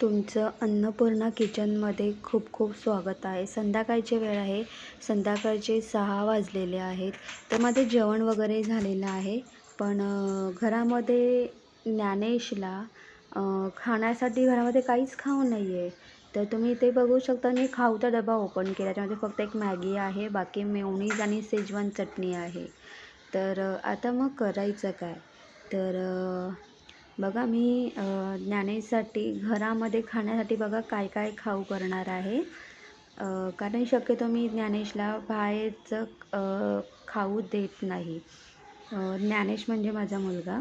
तुमचं अन्नपूर्णा किचनमध्ये खूप खूप स्वागत आहे. संध्याकाळची वेळ आहे. संध्याकाळचे सहा वाजलेले आहेत. तर माझं जेवण वगैरे झालेलं आहे. पण घरामध्ये ज्ञानेशला खाण्यासाठी घरामध्ये काहीच खाऊ नाही आहे तर तुम्ही ते बघू शकता. मी खाऊचा डबा ओपन केला. त्यामध्ये फक्त एक मॅगी आहे. बाकी मेवणीज आणि सेजवान चटणी आहे. तर आता मग करायचं काय? तर बघा मी ज्ञानेशसाठी घरामध्ये खाण्यासाठी बघा काय काय खाऊ करणार आहे. कारण शक्यतो मी ज्ञानेशला बाहेरचं खाऊ देत नाही. ज्ञानेश म्हणजे माझा मुलगा.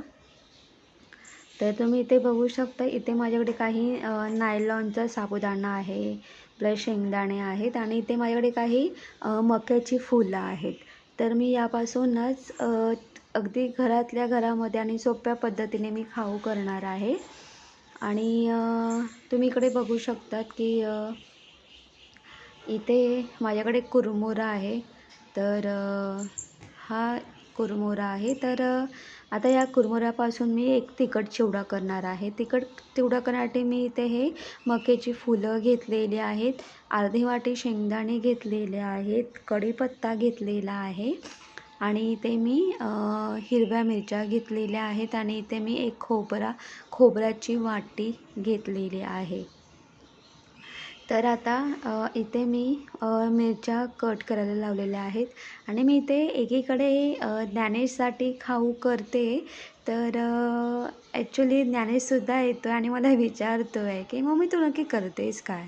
तर तुम्ही इथे बघू शकता इथे माझ्याकडे काही नायलॉनचं नायलॉनचा साबुदाणा आहे प्लस शेंगदाणे आहेत आणि इथे माझ्याकडे काही मक्याची फुलं आहेत. तर मी यापासूनच अगदी घरातल्या घरामध्ये आणि सोप्या पद्धतीने मी खाऊ करणार आहे. आणि तुम्ही इकडे बघू शकतात की इथे माझ्याकडे कुरमुरा आहे. तर हा कुरमुरा आहे. तर आता या कुरमुऱ्यापासून मी एक तिखट चिवडा करणार आहे. तिखट चिवडा करण्यासाठी मी इथे हे मक्याची फुलं घेतलेली आहेत. अर्धी वाटी शेंगदाणे घेतलेले आहेत. कढीपत्ता घेतलेला आहे. आणि इथे मी हिरव्या मिरच्या घेतलेल्या आहेत आणि इथे मी एक खोबरा खोबऱ्याची वाटी घेतलेली आहे. तर आता इथे मी मिरच्या कट करायला लावलेल्या आहेत आणि मी इथे एकीकडे ज्ञानेशसाठी खाऊ करते. तर ॲक्च्युली ज्ञानेशसुद्धा येतो आहे आणि मला विचारतो आहे की मग मी तू नक्की करतेस काय?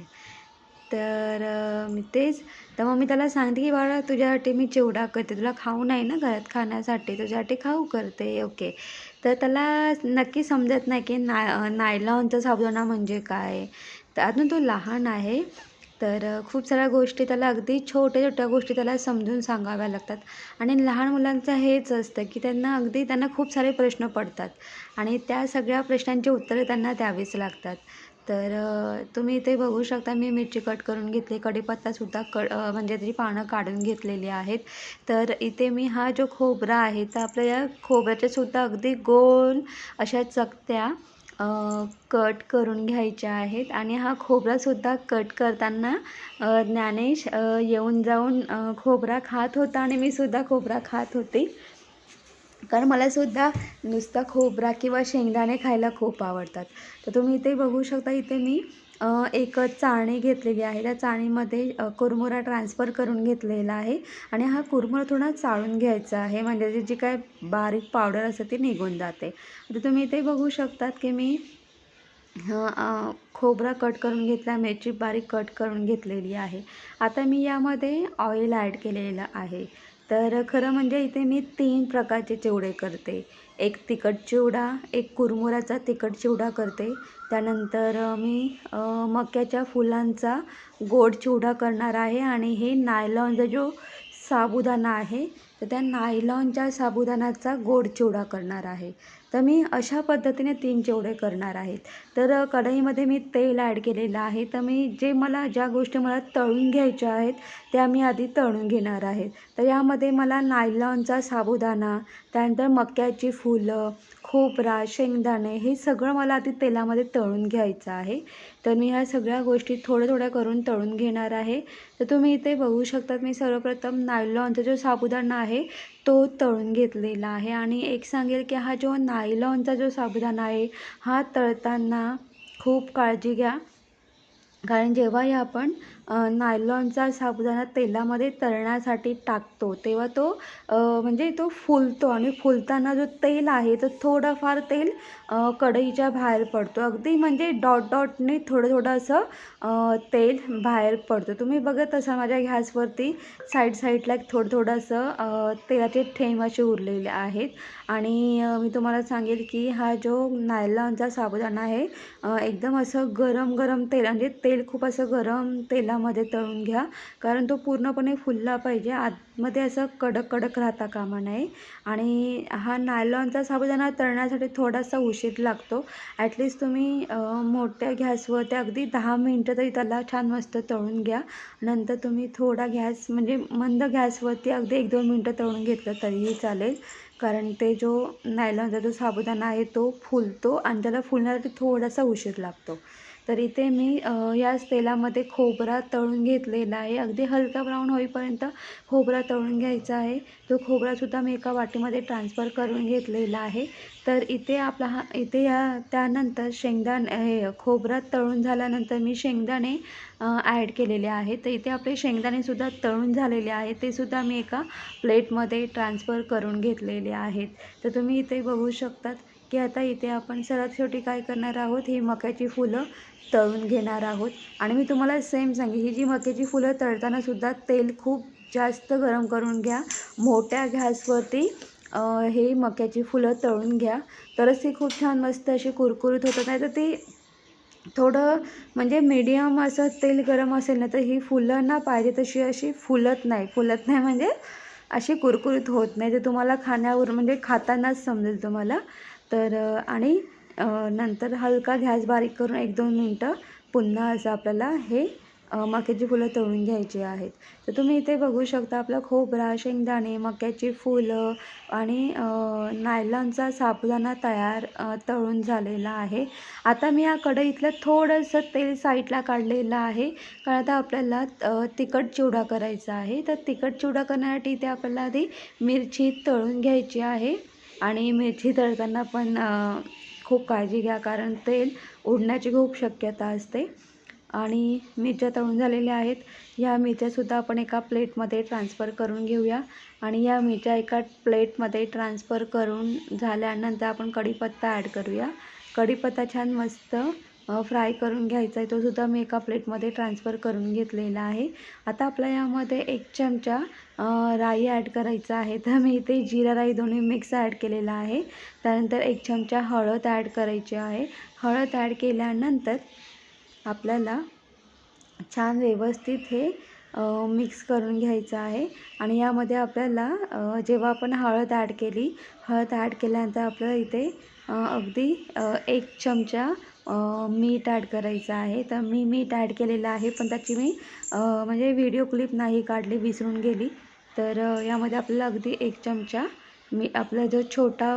तर मी तेच. तर मग मी त्याला सांगते की बाळा तुझ्यासाठी मी चिवडा करते. तुला खाऊ नाही ना घरात खाण्यासाठी. तुझ्यासाठी खाऊ करते. ओके. तर त्याला नक्की समजत नाही की ना नायलॉनचा साबुदाणा म्हणजे काय? तर अजून तो लहान आहे. तर खूप साऱ्या गोष्टी त्याला अगदी छोट्या छोट्या गोष्टी त्याला समजून सांगाव्या लागतात. आणि लहान मुलांचं हेच असतं की त्यांना अगदी त्यांना खूप सारे प्रश्न पडतात. आणि त्या सगळ्या प्रश्नांची उत्तरे त्यांना द्यावीच लागतात. तर तुम्ही इथे बघू शकता मी मिरची कट करून घेतली कढीपत्तासुद्धा क म्हणजे त्याची पानं काढून घेतलेली आहेत. तर इथे मी हा जो खोबरा आहे तर आपल्या या खोबऱ्याच्यासुद्धा अगदी गोल अशा चकत्या कट करून घ्यायच्या आहेत. आणि हा खोबरासुद्धा कट करताना ज्ञानेश येऊन जाऊन खोबरा खात होता आणि मी सुद्धा खोबरा खात होते. कारण मलासुद्धा नुसता खोबरा किंवा शेंगदाणे खायला खूप आवडतात. तर तुम्ही इथे बघू शकता इथे मी एक चाळणी घेतलेली आहे. त्या चाळणीमध्ये कुरमुरा ट्रान्सफर करून घेतलेला आहे आणि हा कुरमुरा थोडा चाळून घ्यायचा आहे. म्हणजे जी जी काय बारीक पावडर असते ती निघून जाते. तर तुम्ही इथे बघू शकतात की मी खोबरा कट करून घेतला मिरची बारीक कट करून घेतलेली आहे. आता मी यामध्ये ऑइल ॲड केलेलं आहे. तर खरं म्हणजे इथे मी तीन प्रकारचे चिवडे करते. एक तिखट चिवडा एक कुरमुराचा तिखट चिवडा करते. त्यानंतर मी मक्याच्या फुलांचा गोड चिवडा करणार आहे आणि हे नायलॉनचा जो साबुदाणा आहे तर त्या नायलॉनच्या साबुदाणाचा गोड चिवडा करणार आहे. तर मी अशा पद्धतीने तीन चिवडे करणार आहेत. तर कढईमध्ये मी तेल ॲड केलेलं आहे. तर मी जे मला ज्या गोष्टी मला तळून घ्यायच्या आहेत त्या मी आधी तळून घेणार आहे तर यामध्ये मला नायलॉनचा साबुदाणा त्यानंतर मक्याची फुलं खोबरा शेंगदाणे हे सगळं मला आधी तेलामध्ये तळून घ्यायचं आहे. तर मी ह्या सगळ्या गोष्टी थोड्या थोड्या करून तळून घेणार आहे. तर तुम्ही इथे बघू शकतात मी सर्वप्रथम नायलॉनचा जो साबुदाणा आहे तो तळून घेतलेला आहे. आणि एक सांगेल की हा जो नायलॉनचा जो साबुदाणा आहे हा तळताना खूप काळजी घ्या. कारण जेव्हाही आपण नायलॉनचा साबुदाणा तेलामध्ये तळण्यासाठी टाकतो तेव्हा तो म्हणजे तो फुलतो आणि फुलताना जो तेल आहे तो थोडंफार तेल कढईच्या बाहेर पडतो. अगदी म्हणजे डॉट डॉटने थोडं थोडं असं तेल बाहेर पडतो. तुम्ही बघत असाल माझ्या गॅसवरती साईड साईडला एक थोडं थोडं असं तेलाचे थेंब असे उरलेले आहेत. आणि मी तुम्हाला सांगेल की हा जो नायलॉनचा साबुदाणा आहे एकदम असं गरम गरम तेल म्हणजे तेल तेल खूप असं गरम तेलामध्ये तळून घ्या. कारण तो पूर्णपणे फुलला पाहिजे. आतमध्ये असं कडक कडक राहता कामा नये. आणि हा नायलॉनचा साबुदाणा तळण्यासाठी थोडासा उशीर लागतो. ॲटलिस्ट तुम्ही मोठ्या गॅसवर ते अगदी दहा मिनटं तरी त्याला छान मस्त तळून घ्या. नंतर तुम्ही थोडा गॅस म्हणजे मंद गॅसवरती अगदी एक दोन मिनटं तळून घेतलं तरीही चालेल. कारण ते जो नायलॉनचा जो साबुदाणा आहे तो फुलतो आणि त्याला फुलण्यासाठी थोडासा उशीर लागतो. तर इथे मी याच तेलामध्ये खोबरा तळून घेतलेला आहे. अगदी हलका ब्राऊन होईपर्यंत खोबरा तळून घ्यायचा आहे. तो खोबरासुद्धा मी एका वाटीमध्ये ट्रान्सफर करून घेतलेला आहे. तर इथे आपला हा इथे या त्यानंतर शेंगदाणे हे खोबरा तळून झाल्यानंतर मी शेंगदाणे ॲड केलेले आहेत. तर इथे आपले शेंगदाणेसुद्धा तळून झालेले आहे ते सुद्धा मी एका प्लेटमध्ये ट्रान्सफर करून घेतलेले आहेत. तर तुम्ही इथे बघू शकतात की आता इथे आपण सर्वात शेवटी काय करणार आहोत ही मक्याची फुलं तळून घेणार आहोत. आणि मी तुम्हाला सेम सांगेन ही जी मक्याची फुलं तळतानासुद्धा तेल खूप जास्त गरम करून घ्या. मोठ्या गॅसवरती हे मक्याची फुलं तळून घ्या. तरच ती खूप छान मस्त अशी कुरकुरीत होतात. नाही तर ती थोडं म्हणजे मीडियम असं तेल गरम असेल ना तर ही फुलं ना पाहिजे तशी अशी फुलत नाही. फुलत नाही म्हणजे अशी कुरकुरीत होत नाही. ते तुम्हाला खाण्यावर म्हणजे खातानाच समजेल तुम्हाला. तर आणि नंतर हलका गॅस बारीक करून एक दोन मिनटं पुन्हा असं आपल्याला हे मक्याची फुलं तळून घ्यायची आहेत. तर तुम्ही इथे बघू शकता आपला खोबरा शेंगदाणे मक्याची फुलं आणि नायलॉनचा साबुदाणा तयार तळून झालेला आहे. आता मी या कढईतलं थोडंसं तेल साईडला काढलेलं आहे. कारण आता आपल्याला तिखट चिवडा करायचा आहे. तर तिखट चिवडा करण्यासाठी ते आपल्याला आधी मिरची तळून घ्यायची आहे. आणि मिरची तळताना पण खूप काळजी घ्या कारण तेल उडण्याची खूप शक्यता असते. आणि मिरच्या तळून झालेल्या आहेत. ह्या मिरच्यासुद्धा आपण एका प्लेटमध्ये ट्रान्सफर करून घेऊया. आणि या मिरच्या एका प्लेटमध्ये ट्रान्सफर करून झाल्यानंतर आपण कढीपत्ता ॲड करूया. कढीपत्ता छान मस्त फ्राय करून घ्यायचा आहे तो सुद्धा मी एका प्लेटमध्ये ट्रान्सफर करून घेतलेला आहे. आता आपल्या यामध्ये एक चमचा राई ॲड करायचा आहे. तर मी इथे जिरा राई दोन्ही मिक्स ॲड केलेला आहे. त्यानंतर एक चमचा हळद ॲड करायची आहे. हळद ॲड केल्यानंतर आपल्याला छान व्यवस्थित हे मिक्स करून घ्यायचं आहे. आणि यामध्ये आपल्याला जेव्हा आपण हळद ॲड केली हळद ॲड केल्यानंतर आपल्याला इथे अगदी एक चमचा मीठ ॲड करायचं आहे. तर मी मीठ ॲड केलेलं आहे पण त्याची मी म्हणजे व्हिडिओ क्लिप नाही काढली विसरून गेली. तर यामध्ये आपल्याला अगदी एक चमचा मी आपला जो छोटा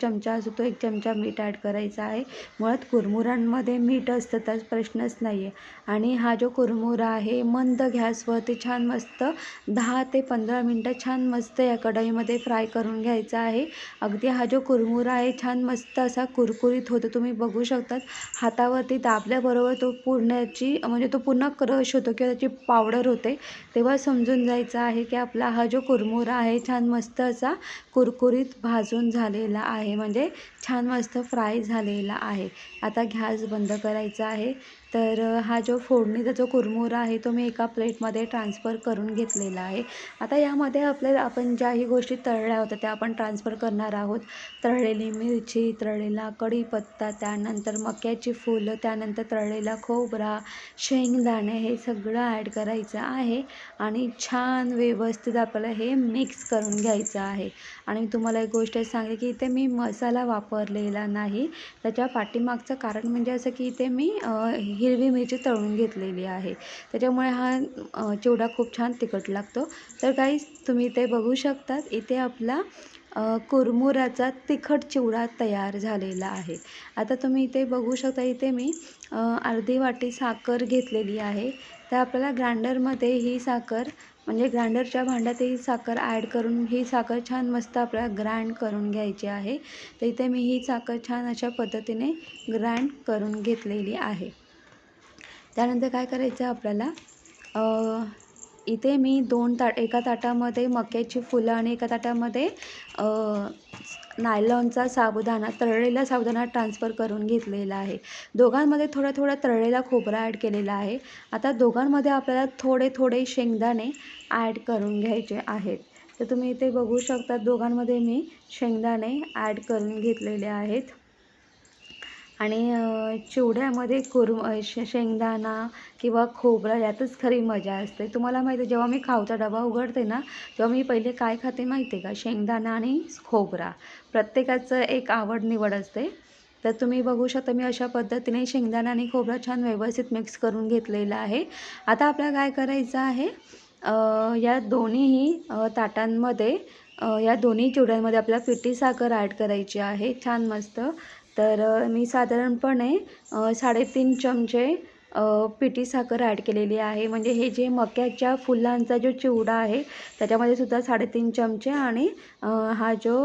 चमचा असतो तो एक चमचा मीठ ॲड करायचा आहे. मुळात कुरमुरांमध्ये मीठ असतं त्याच प्रश्नच नाही आहे आणि हा जो कुरमुरा आहे मंद गॅसवरती छान मस्त दहा ते पंधरा मिनटं छान मस्त या कढईमध्ये फ्राय करून घ्यायचा आहे. अगदी हा जो कुरमुरा आहे छान मस्त असा कुरकुरीत होतो. तुम्ही बघू शकतात हातावरती दाबल्याबरोबर तो पुरण्याची म्हणजे तो पूर्ण क्रश होतो किंवा त्याची पावडर होते. तेव्हा समजून जायचं आहे की आपला हा जो कुरमुरा आहे छान मस्त असा कुर कुरकुरीत भाजून झालेला आहे. म्हणजे छान मस्त फ्राय झालेला आहे. आता गॅस बंद करायचा आहे. तर हा जो फोडणीचा जो कुरमुरा आहे तो मी एका प्लेटमध्ये ट्रान्सफर करून घेतलेला आहे. आता यामध्ये आपल्याला आपण ज्याही गोष्टी तळल्या होत्या त्या आपण ट्रान्सफर करणार आहोत. तळलेली मिरची तळलेला कढीपत्ता त्यानंतर मक्याची फुलं त्यानंतर तळलेला खोबरा शेंगदाणे हे सगळं ॲड करायचं आहे. आणि छान व्यवस्थित आपल्याला हे मिक्स करून घ्यायचं आहे. आणि मी तुम्हाला एक गोष्ट सांगेल की इथे मी मसाला वापरलेला नाही. त्याच्या पाठीमागचं कारण म्हणजे असं की इथे मी हिरवी मिरची तळून घेतलेली आहे. त्याच्यामुळे हा चिवडा खूप छान तिखट लागतो. तर काही तुम्ही इथे बघू शकतात इथे आपला कुरमुराचा तिखट चिवडा तयार झालेला आहे. आता तुम्ही इथे बघू शकता इथे मी अर्धी वाटी साखर घेतलेली आहे. तर आपल्याला ग्राइंडरमध्ये ही साखर म्हणजे ग्राइंडरच्या भांड्यात ही साखर ॲड करून ही साखर छान मस्त आपल्याला ग्राइंड करून घ्यायची आहे. तर इथे मी ही साखर छान अशा पद्धतीने ग्राइंड करून घेतलेली आहे. त्यानंतर काय करायचं आपल्याला? इथे मी दोन ताट एका ताटामध्ये मक्याची फुलं आणि एका ताटामध्ये नायलॉनचा साबुदाणा तळलेला साबुदाणा ट्रान्सफर करून घेतलेला आहे. दोघांमध्ये थोडा थोडा तळलेला खोबरा ॲड केलेला आहे. आता दोघांमध्ये आपल्याला थोडे थोडे शेंगदाणे ॲड करून घ्यायचे आहेत. तर तुम्ही इथे बघू शकता दोघांमध्ये मी शेंगदाणे ॲड करून घेतलेले आहेत. आणि चिवड्यामध्ये कुरम शे शेंगदाणा किंवा खोबरा यातच खरी मजा असते. तुम्हाला माहिती आहे जेव्हा मी खाऊचा डबा उघडते ना तेव्हा मी पहिले काय खाते माहिती आहे का? शेंगदाणा आणि खोबरा. प्रत्येकाचं एक आवड निवड असते. तर तुम्ही बघू शकता मी अशा पद्धतीने शेंगदाणा आणि खोबरा छान व्यवस्थित मिक्स करून घेतलेला आहे. आता आपल्याला काय करायचं आहे या दोन्हीही ताटांमध्ये या दोन्ही चिवड्यांमध्ये आपल्याला पिठी साखर ॲड करायची आहे. छान मस्त तर मी साधारणपणे साडेतीन चमचे पिठी साखर ॲड केलेली आहे. म्हणजे हे जे मक्याच्या फुलांचा जो चिवडा आहे त्याच्यामध्ये सुद्धा साडेतीन चमचे आणि हा जो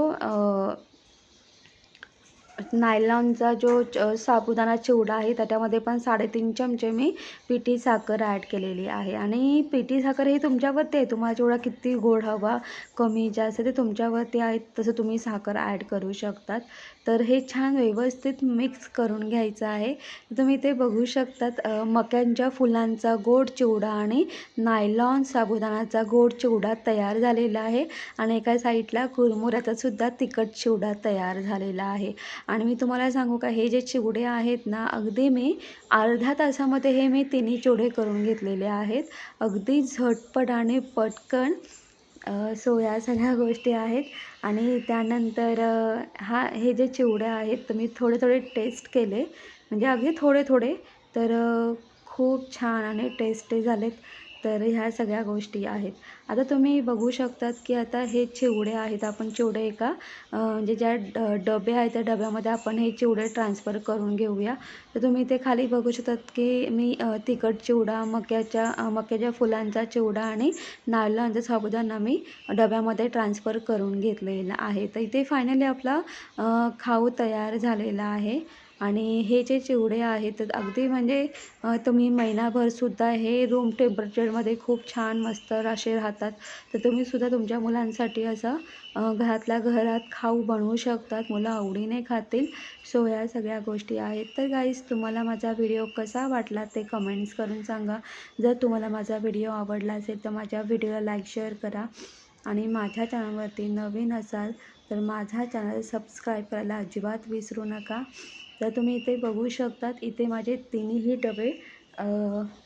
नायलॉनचा जो च साबुदाणा चिवडा आहे त्याच्यामध्ये पण साडेतीन चमचे मी पिठी साखर ॲड केलेली आहे. आणि पिठी साखर हे तुमच्यावरती आहे. तुम्हाला चिवडा किती गोड हवा कमी जास्त ते तुमच्यावरती आहे. तसं तुम्ही साखर ॲड करू शकतात. तर हे छान व्यवस्थित मिक्स करून घ्यायचं आहे. तुम्ही ते बघू शकतात मक्यांच्या फुलांचा गोड चिवडा आणि नायलॉन साबुदाणाचा गोड चिवडा तयार झालेला आहे. आणि एका साईडला कुरमुऱ्याचा सुद्धा तिखट चिवडा तयार झालेला आहे. आणि मी तुम्हाला सांगू का हे जे चिवडे आहेत ना अगदी मी अर्ध्या तासामध्ये हे मी तिन्ही चिवडे करून घेतलेले आहेत. अगदी झटपट आणि पटकन सो या सगळ्या गोष्टी आहेत आणि त्यानंतर हा हे जे चिवडे आहेत तर मी थोडे थोडे टेस्ट केले. म्हणजे अगदी थोडे थोडे तर खूप छान आणि टेस्टी झालेत. तर ह्या सगळ्या गोष्टी आहेत. आता तुम्ही बघू शकतात की आता हे चिवडे आहेत. आपण चिवडे एका म्हणजे ज्या ड डबे आहेत त्या डब्यामध्ये आपण हे चिवडे ट्रान्सफर करून घेऊया. तर तुम्ही ते खाली बघू शकतात की मी तिखट चिवडा मक्याच्या मक्याच्या फुलांचा चिवडा आणि नारळांचा साबुदाणा मी डब्यामध्ये ट्रान्सफर करून घेतलेला आहे. तर इथे फायनली आपला खाऊ तयार झालेला आहे. आणि हे जे चिवडे आहेत तर अगदी म्हणजे तुम्ही महिनाभरसुद्धा हे रूम टेम्परेचरमध्ये खूप छान मस्त असे राहतात. तर तुम्हीसुद्धा तुमच्या मुलांसाठी असं घरातल्या घरात खाऊ बनवू शकतात. मुलं आवडीने खातील. सो या सगळ्या गोष्टी आहेत. तर गाईज तुम्हाला माझा व्हिडिओ कसा वाटला ते कमेंट्स करून सांगा. जर तुम्हाला माझा व्हिडिओ आवडला असेल तर माझ्या व्हिडिओला लाईक शेअर करा. आणि माझ्या चॅनलवरती नवीन असाल तर माझा चॅनल सबस्क्राईब करायला अजिबात विसरू नका. तर तुम्ही इथे बघू शकतात इथे माझे तिन्ही डबे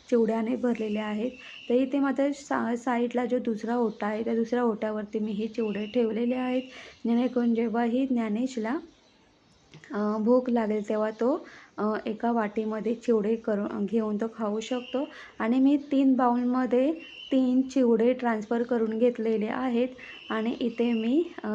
चिवड्याने भरलेले आहेत. तर इथे माझ्या सा साईडला जो दुसरा ओटा आहे त्या दुसऱ्या ओट्यावरती मी हे चिवडे ठेवलेले आहेत. जेणेकरून जेव्हाही ज्ञानेशला भूक लागेल तेव्हा तो एका वाटीमध्ये चिवडे करून घेऊन तो खाऊ शकतो. आणि मी तीन बाउलमध्ये तीन चिवडे ट्रान्सफर करून घेतलेले आहेत. आणि इथे मी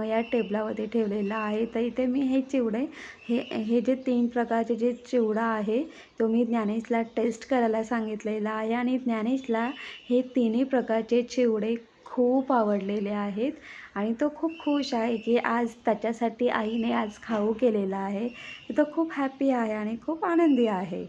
या टेबलावरती ठेवलेलं आहे. तर इथे मी हे चिवडे हे हे जे तीन प्रकारचे जे चिवडा आहे तो मी ज्ञानेशला टेस्ट करायला सांगितलेला आहे. आणि ज्ञानेशला हे तिन्ही प्रकारचे चिवडे खूप आवडलेले आहेत आणि तो खूप खुश आहे की आज त्याच्यासाठी आईने आज खाऊ केलेला आहे. तो खूप हॅपी आहे आणि खूप आनंदी आहे.